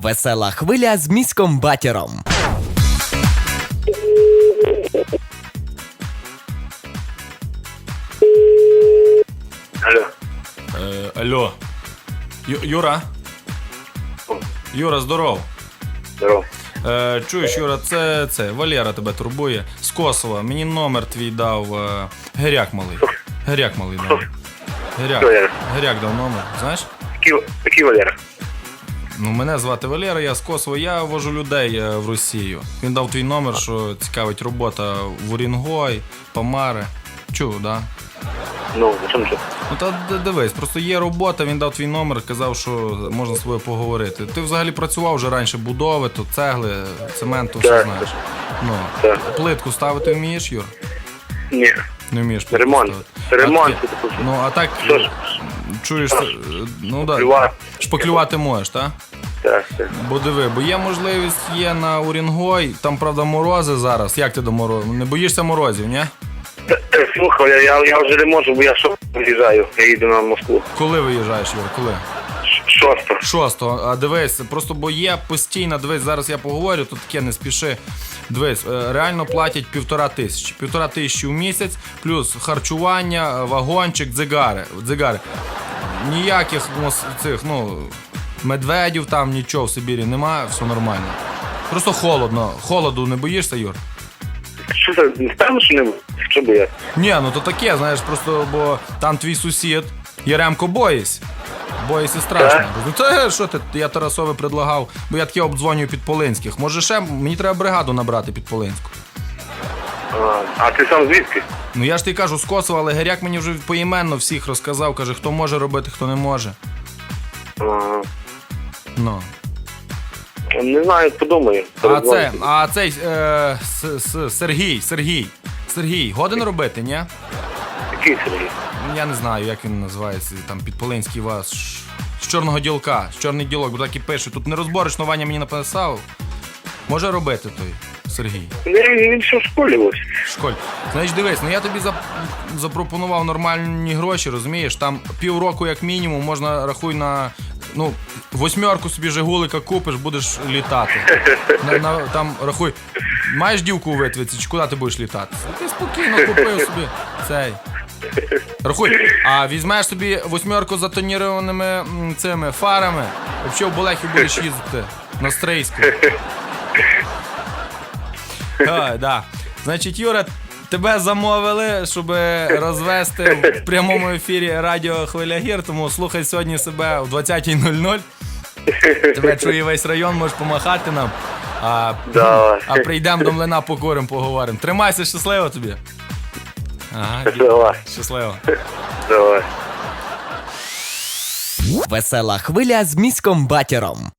Весела хвиля з міськом батіром. Алло. Е, алло. Ю- Юра? Юра, здоров. Здорово. Е, чуєш, Юра, це, це Валера тебе турбує. З Косова. Мені номер твій дав е, Гиряк малий. Гиряк малий дав. Гиряк. Валера? Гиряк дав номер, знаєш? Який Валера? Ну, мене звати Валера, я з Косова, я вожу людей е, в Росію. Він дав твій номер, що цікавить робота в Урінгой, Помари. Чув, да? Ну, на чому це? Ну та д- дивись, просто є робота, він дав твій номер, казав, що можна з тобою поговорити. Ти взагалі працював вже раніше будови, то цегли, цементу, все Так. знаєш. Ну, Так. плитку ставити вмієш, Юр? Ні. Не вмієш плитку Ремонт. ставити. Ремонт. А таке- Ну, а так, Що ж? Чуєш, е, ну да, Шпаклювати. можеш, так? Так, так. Бо диви, бо є можливість є на Урінгой, там, правда, морози зараз. Як ти до морозу? Не боїшся морозів, ні? Слухай, я, я, я вже не можу, бо я що виїжджаю. Я їду на Москву. Коли виїжджаєш, Юр? Коли? Шосто. Шостого. А дивись, просто бо є постійно, дивись, зараз я поговорю, тут таке не спіши. Дивись, е, реально платять півтора тисячі. Півтора тисячі в місяць, плюс харчування, е, вагончик, дзигари. дзигари. Ніяких мос- цих, ну, медведів там нічого в Сибірі немає, все нормально. Просто холодно. Холоду не боїшся, Юр? Що це? Не стало, що не Що би я? Ні, ну то таке, знаєш, просто бо там твій сусід, Яремко боїсь. Боїсь і страшно. Так? Ну це що ти? Я Тарасові предлагав, бо я таке обдзвонюю під Полинських. Може ще мені треба бригаду набрати під Полинську. А, ти сам звідки? Ну я ж ти кажу з Косова, але Гиряк мені вже поіменно всіх розказав, каже, хто може робити, хто не може. А, Ну. не знаю, подумаю. А це, а цей е, с, с, Сергій, Сергій. Сергій, годен робити, ні? Який Сергій? Я не знаю, як він називається, там підполинський вас. Ш- З чорного ділка, з чорний ділок, бо так і пише. Тут нерозборочно Ваня мені написав. Може робити той Сергій. Не, він ще в школі ось. в школі. Значить, дивись, ну я тобі зап... запропонував нормальні гроші, розумієш? Там півроку, як мінімум, можна рахуй на. Ну, восьмерку собі Жигулика купиш, будеш літати. На, на, там рахуй, маєш дівку у витвиці, чи куди ти будеш літати? Ти спокійно купив собі цей. Рахуй, а візьмеш собі восьмерку за тонірованими м, цими фарами, взагалі в Болехів будеш їздити на стрейську. Да. Значить, Юра, тебе замовили, щоб розвести в прямому ефірі радіо Хвиля Гір, тому слухай сьогодні себе о 20.00. Тебе чує весь район, можеш помахати нам. А, Давай. а прийдемо до млина покурим, поговоримо. Тримайся, щасливо тобі. Ага, Давай, щасливо. давай. Весела хвиля з міськом батіром.